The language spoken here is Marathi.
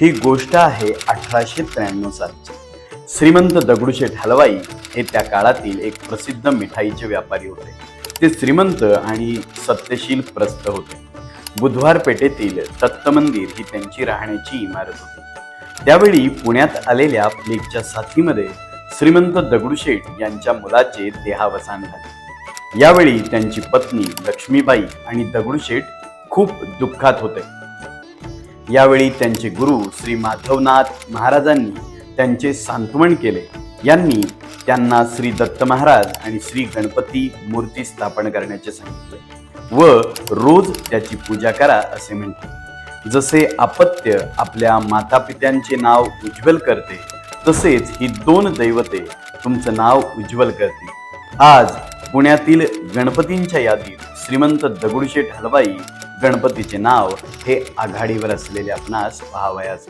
ही गोष्ट आहे अठराशे त्र्याण्णव सालची. श्रीमंत दगडूशेठ हलवाई हे त्या काळातील एक प्रसिद्ध मिठाईचे व्यापारी होते. ते श्रीमंत आणि सत्यशील प्रस्थ होते. बुधवार पेठेतील दत्त मंदिर ही त्यांची राहण्याची इमारत होती. त्यावेळी पुण्यात आलेल्या प्लेगच्या साथीमध्ये श्रीमंत दगडूशेठ यांच्या मुलाचे देहावसान झाले. यावेळी त्यांची पत्नी लक्ष्मीबाई आणि दगडूशेठ खूप दुःखात होते. यावेळी त्यांचे गुरु श्री माधवनाथ महाराजांनी त्यांचे सांत्वन केले. यांनी त्यांना श्री दत्त महाराज आणि श्री गणपती मूर्ती स्थापन करण्याचे सांगितले. व रोज त्याची पूजा करा असे म्हणते. जसे अपत्य आपल्या मातापित्यांचे नाव उज्ज्वल करते तसेच ही दोन दैवते तुमचं नाव उज्ज्वल करतील. आज पुण्यातील गणपतींच्या यादीत श्रीमंत दगडूशेठ हलवाई गणपतीचे नाव हे आघाडीवर असलेले आपणास पाहावयास